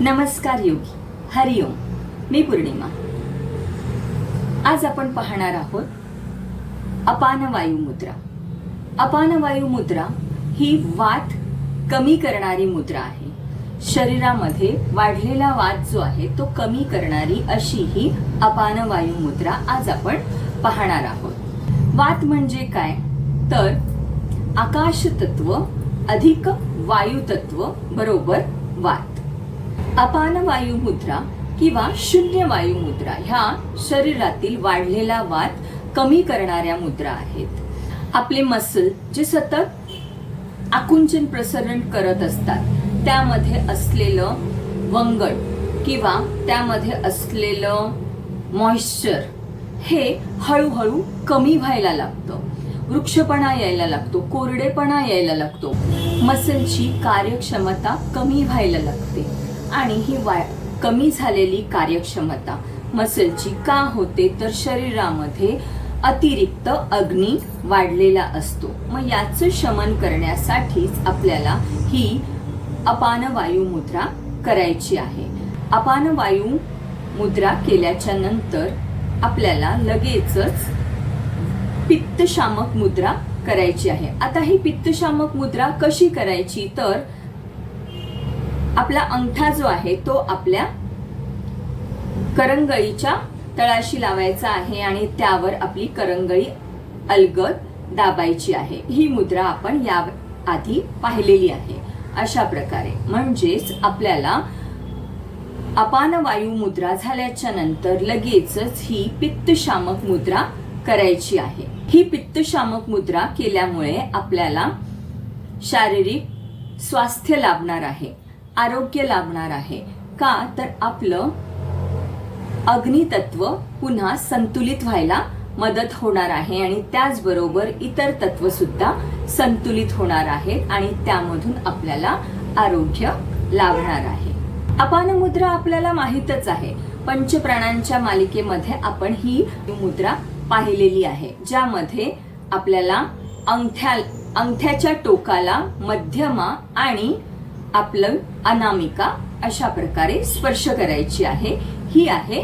नमस्कार योगी. हरिओम मी पूर्णिमा. आज आपण पाहणार आहोत अपान वायू मुद्रा. अपान वायू मुद्रा ही वात कमी करणारी मुद्रा आहे. शरीरामध्ये वाढलेला वात जो आहे तो कमी करणारी अशी ही अपान वायू मुद्रा आज आपण पाहणार आहोत. वात म्हणजे काय? तर आकाश तत्व अधिक वायू तत्व बरोबर वात. अपान वायुमुद्रा किंवा शून्य वायू मुद्रा ह्या शरीरातील वाढलेला वात कमी करणाऱ्या मुद्रा आहेत. आपले मसल जे सतत आकुंचन प्रसरण करत असतात त्यामध्ये असलेलं वंगण किंवा त्यामध्ये असलेलं मॉइश्चर हे हळूहळू कमी व्हायला लागतं. वृक्षपणा यायला लागतो कोरडेपणा यायला लागतो. मसलची कार्यक्षमता कमी व्हायला लागते. आणि ही वाय कमी झालेली कार्यक्षमता. मसलची का होते तर शरीरामध्ये अतिरिक्त अग्नी वाढलेला असतो. मग याचं शमन करण्यासाठीच आपल्याला ही अपानवायू मुद्रा करायची आहे. अपान वायू मुद्रा केल्याच्यानंतर आपल्याला लगेचच पित्तशामक मुद्रा करायची आहे. आता ही पित्तशामक मुद्रा कशी करायची? तर आपला अंगठा जो आहे तो आपल्या करंगळीच्या तळाशी लावायचा आहे आणि त्यावर आपली करंगळी अलगद दाबायची आहे. ही मुद्रा आपण या आधी पाहिलेली आहे. अशा प्रकारे. म्हणजेच आपल्याला अपान वायू मुद्रा झाल्याच्यानंतर लगेचच ही पित्तशामक मुद्रा करायची आहे. ही पित्तशामक मुद्रा केल्यामुळे आपल्याला शारीरिक स्वास्थ्य लाभणार आहे. आरोग्य लाभणार आहे. का? तर आपलं अग्नितत्व पुन्हा संतुलित व्हायला मदत होणार आहे आणि त्याचबरोबर इतर तत्व सुद्धा संतुलित होणार आहेत आणि त्यामधून आपल्याला आरोग्य लाभणार आहे. अपान मुद्रा आपल्याला माहीतच आहे. पंचप्राणांच्या मालिकेमध्ये आपण ही मुद्रा पाहिलेली आहे ज्यामध्ये आपल्याला अंगठ्या अंगठ्याच्या टोकाला मध्यमा आणि आपलं अनामिका अशा प्रकारे स्पर्श करायची आहे. ही आहे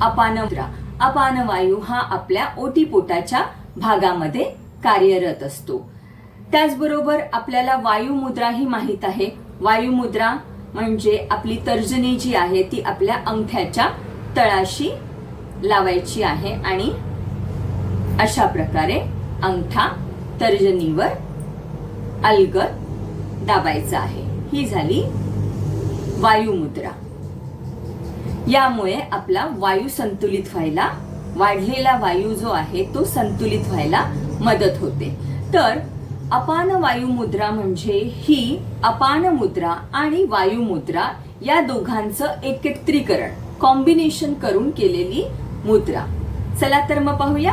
अपानमुद्रा. अपानवायू अपान हा आपल्या ओटीपोटाच्या भागामध्ये कार्यरत असतो. त्याचबरोबर आपल्याला वायुमुद्रा ही माहीत आहे. वायुमुद्रा म्हणजे आपली तर्जनी जी आहे ती आपल्या अंगठ्याच्या तळाशी लावायची आहे आणि अशा प्रकारे अंगठा तर्जनीवर अलगद दाबायचा आहे. ही झाली वायुमुद्रा. यामुळे आपला वायू संतुलित व्हायला वाढलेला वायू जो आहे तो संतुलित व्हायला मदत होते. तर अपान वायू मुद्रा म्हणजे ही अपान मुद्रा आणि वायू मुद्रा या दोघांचं एकत्रीकरण कॉम्बिनेशन करून केलेली मुद्रा. चला तर मग पाहूया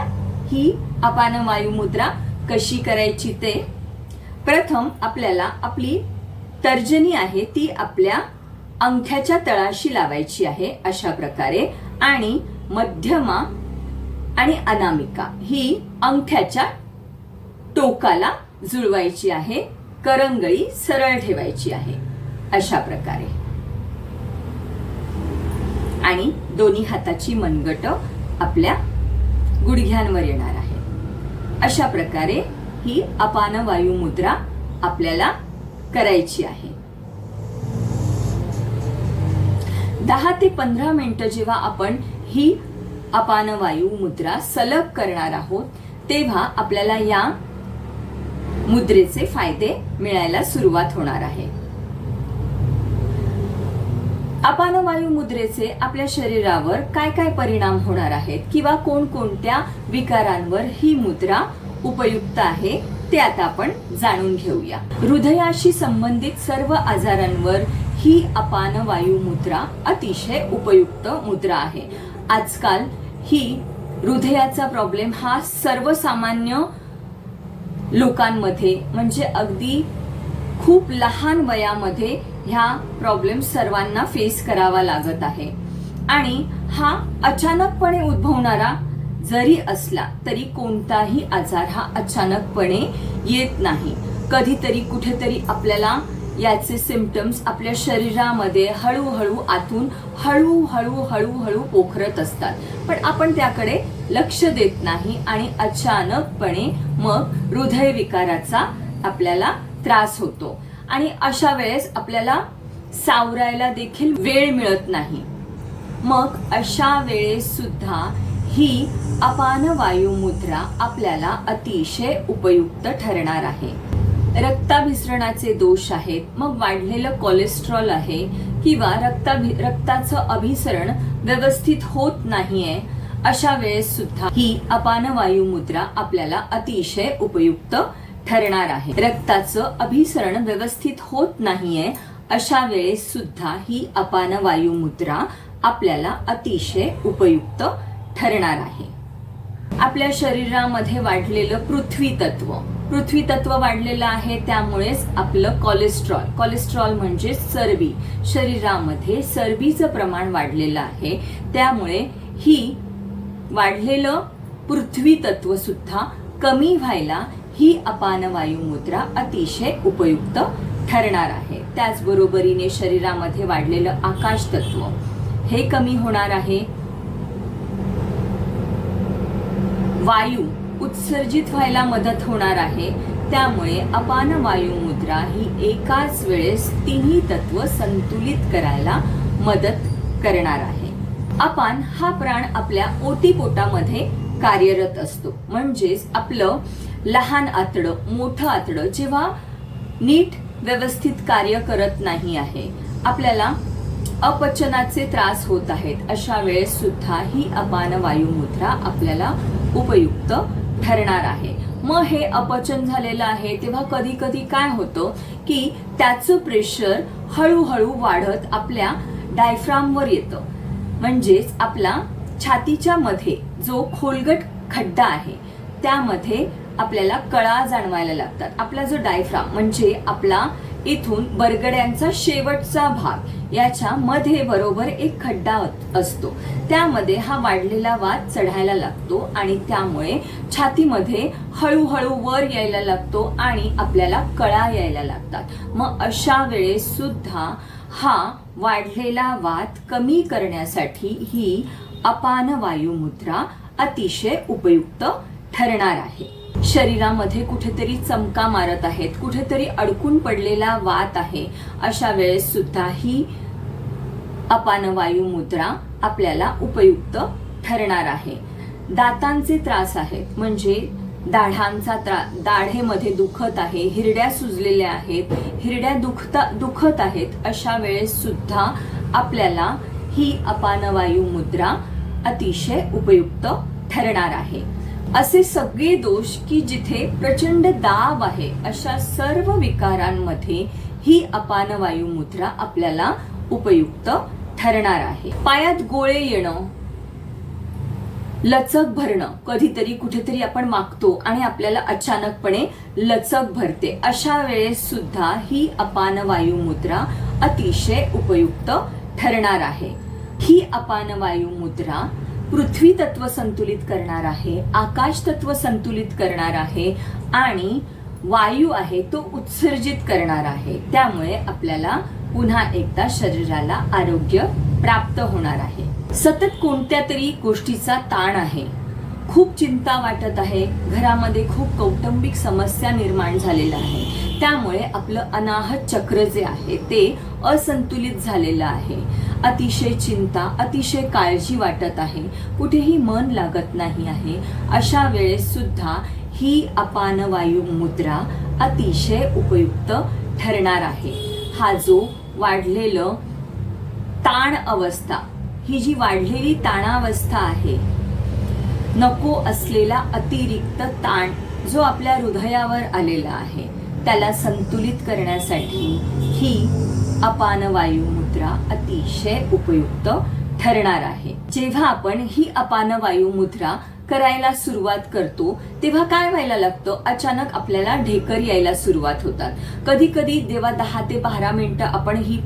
ही अपान वायू मुद्रा कशी करायची ते. प्रथम आपल्याला आपली तर्जनी आहे ती आपल्या अंगठ्याच्या तळाशी लावायची आहे अशा प्रकारे. आणि मध्यमा आणि अनामिका ही अंगठ्याच्या टोकाला जुळवायची आहे करंगळी सरळ ठेवायची आहे अशा प्रकारे. आणि दोन्ही हाताची मनगट आपल्या गुडघ्यांवर येणार आहे. अशा प्रकारे ही अपान वायू मुद्रा आपल्याला करायची आहे. दहा ते पंधरा मिनिटं जेव्हा आपण ही अपान वायू मुद्रा सलग करणार आहोत तेव्हा आपल्याला या मुद्रेचे फायदे मिळायला सुरुवात होणार आहे. अपान वायू मुद्रेचे आपल्या शरीरावर काय काय परिणाम होणार आहेत किंवा कोणकोणत्या विकारांवर ही मुद्रा उपयुक्त आहे ते आता आपण जाणून घेऊया. हृदयाशी संबंधित सर्व आजारांवर ही अपान वायू मुद्रा अतिशय उपयुक्त मुद्रा आहे. आजकाल ही हृदयाचा प्रॉब्लेम हा सर्वसामान्य लोकांमध्ये म्हणजे अगदी खूप लहान वयामध्ये ह्या प्रॉब्लेम सर्वांना फेस करावा लागत आहे. आणि हा अचानकपणे उद्भवणारा जरी असला तरी कोणताही आजार हा अचानकपणे येत नाही. कधीतरी कुठेतरी आपल्याला याचे सिमटम्स आपल्या शरीरामध्ये हळूहळू आतून हळूहळू हळूहळू पोखरत असतात. पण आपण त्याकडे लक्ष देत नाही आणि अचानकपणे मग हृदयविकाराचा आपल्याला त्रास होतो. आणि अशा वेळेस आपल्याला सावरायला देखील वेळ मिळत नाही. मग अशा वेळेस सुद्धा ही अपान वायू मुद्रा आपल्याला अतिशय उपयुक्त ठरणार आहे. रक्ताभिसरणाचे दोष आहेत मग वाढलेलं कोलेस्ट्रॉल आहे किंवा रक्ता रक्ताचं अभिसरण व्यवस्थित होत नाहीये अशा वेळेस सुद्धा ही अपान वायू मुद्रा आपल्याला अतिशय उपयुक्त ठरणार आहे. रक्ताचं अभिसरण व्यवस्थित होत नाहीये अशा वेळेस सुद्धा ही अपान वायू मुद्रा आपल्याला अतिशय उपयुक्त ठरणार आहे. आपल्या शरीरामध्ये वाढलेलं पृथ्वी तत्व. पृथ्वी तत्व वाढलेलं आहे त्यामुळेच आपलं कोलेस्ट्रॉल कोलेस्ट्रॉल म्हणजे चरबी. शरीरामध्ये चरबीचं प्रमाण वाढलेलं आहे. त्यामुळे ही वाढलेलं पृथ्वी तत्व सुद्धा कमी व्हायला ही अपानवायू मुद्रा अतिशय उपयुक्त ठरणार आहे. त्याचबरोबरीने शरीरामध्ये वाढलेलं आकाश तत्व हे कमी होणार आहे. वायू उत्सर्जित व्हायला मदत होणार आहे. त्यामुळे अपान वायू मुद्रा ही एकाच वेळेस तिन्ही तत्व संतुलित करायला मदत करणार आहे. अपान हा प्राण आपल्या ओटीपोटामध्ये कार्यरत असतो. म्हणजेच आपलं लहान आतडं मोठं आतडं जेव्हा नीट व्यवस्थित कार्य करत नाही आहे आपल्याला अपचनाचे त्रास होत आहेत. अशा वेळेस सुद्धा ही अपान वायू मुद्रा आपल्याला उपयुक्त ठरणार आहे. मग हे अपचन झालेलं आहे तेव्हा कधी कधी काय होतं की त्याचं प्रेशर हळूहळू वाढत आपल्या डायफ्रामवर येतं. म्हणजेच आपला छातीच्या मध्ये जो खोलगट खड्डा आहे त्यामध्ये आपल्याला कळा जाणवायला लागतात. आपला जो डायफ्राम म्हणजे आपला इथून बरगड्यांचा शेवटचा भाग. याच्या मध्ये बरोबर एक खड्डा असतो. त्यामध्ये हा वाढलेला वाद चढायला लागतो आणि त्यामुळे छातीमध्ये हळूहळू वर यायला लागतो आणि आपल्याला कळा यायला लागतात. मग अशा वेळेस सुद्धा हा वाढलेला वाद कमी करण्यासाठी ही अपान वायू मुद्रा अतिशय उपयुक्त ठरणार आहे. शरीरामध्ये कुठेतरी चमका मारत आहेत कुठेतरी अडकून पडलेला वात आहे. अशा वेळेस सुद्धा ही अपानवायू मुद्रा आपल्याला उपयुक्त ठरणार आहे. दातांचे त्रास आहेत म्हणजे दाढांचा त्रास दाढेमध्ये दुखत आहे हिरड्या सुजलेल्या आहेत हिरड्या दुखता दुखत आहेत अशा वेळेस सुद्धा आपल्याला ही अपानवायू मुद्रा अतिशय उपयुक्त ठरणार आहे. असे सगळे दोष की जिथे प्रचंड दाब आहे अशा सर्व विकारांमध्ये ही अपानवायू मुद्रा आपल्याला उपयुक्त ठरणार आहे. पायात गोळे येणं लचक भरणं कधीतरी कुठेतरी आपण मागतो आणि आपल्याला अचानकपणे लचक भरते अशा वेळेस सुद्धा ही अपानवायू मुद्रा अतिशय उपयुक्त ठरणार आहे. ही अपानवायू मुद्रा पृथ्वी तत्व संतुलित करणार आहे आकाश तत्व संतुलित करणार आहे आणि वायू आहे तो उत्सर्जित करणार आहे. त्यामुळे आपल्याला पुन्हा एकदा शरीराला आरोग्य प्राप्त होणार आहे. सतत कोणत्या तरी गोष्टीचा ताण आहे. खूप चिंता वाटत आहे. घरामध्ये खूप कौटुंबिक समस्या निर्माण झालेल्या आहे त्यामुळे आपलं अनाहत चक्र जे आहे ते असंतुलित झालेलं आहे. अतिशय चिंता अतिशय काळजी वाटत आहे. कुठेही मन लागत नाही आहे. अशा वेळेस सुद्धा ही अपान वायू मुद्रा अतिशय उपयुक्त ठरणार आहे. हा जो वाढलेलं ताण अवस्था ही जी वाढलेली ताणावस्था आहे नको असलेला अतिरिक्त ताण जो आपल्या हृदयावर आलेला आहे त्याला संतुलित करण्यासाठी ही अपानवायू मुद्रा अतिशय उपयुक्त ठरणार आहे. जेव्हा आपण ही अपानवायू मुद्रा करायला सुरुवात करतो तेव्हा काय व्हायला लागतं? अचानक आपल्याला ढेकर यायला सुरुवात होतात. कधी कधी जेव्हा दहा ते बारा मिनिटं आपण ही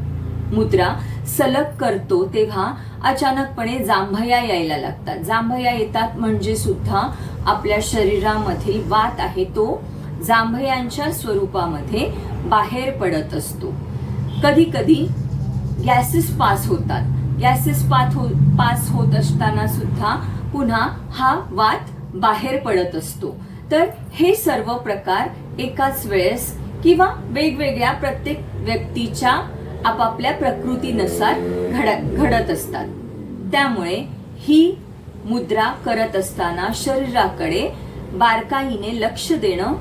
मुद्रा सलग करतो तेव्हा अचानकपणे जांभया यायला लागतात. जांभया येतात म्हणजे सुद्धा आपल्या शरीरामधील वात आहे तो जांभयांच्या स्वरूपामध्ये बाहेर पडत असतो. कधी कधी गॅसेस पास होतात. गॅसेस पास हो पास होत असताना सुद्धा पुन्हा हा वात बाहेर पडत असतो. तर हे सर्व प्रकार एकाच वेळेस किंवा वेगवेगळ्या प्रत्येक व्यक्तीच्या आपापल्या प्रकृतीनुसार घड घडत असतात. त्यामुळे ही मुद्रा करत असताना शरीराकडे बारकाईने लक्ष देणं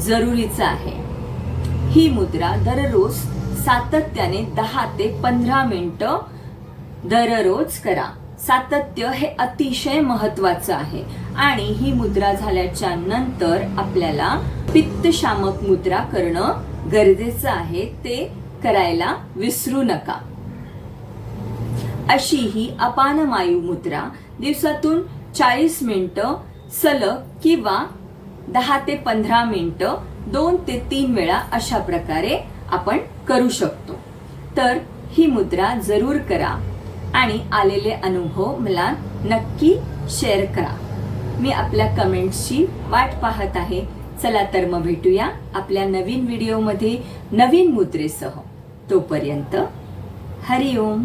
जरुरीचं आहे. ही मुद्रा दररोज सातत्याने दहा ते पंधरा मिनटं दररोज करा. सातत्य हे अतिशय महत्वाचं आहे. आणि ही मुद्रा झाल्याच्यानंतर आपल्याला पित्तशामक मुद्रा करणं गरजेचं आहे. ते करायला विसरू नका. अशी ही अपान वायू मुद्रा दिवसातून चाळीस मिनिटं सलग किंवा दहा ते पंधरा मिनिटं दोन ते तीन वेळा अशा प्रकारे आपण करू शकतो. तर ही मुद्रा जरूर करा आणि आलेले अनुभव मला नक्की शेअर करा. मी आपल्या कमेंट्सची वाट पाहत आहे. चला तर मग भेटूया आपल्या नवीन व्हिडिओमध्ये नवीन मुद्रेसह. तोपर्यंत हरिओम.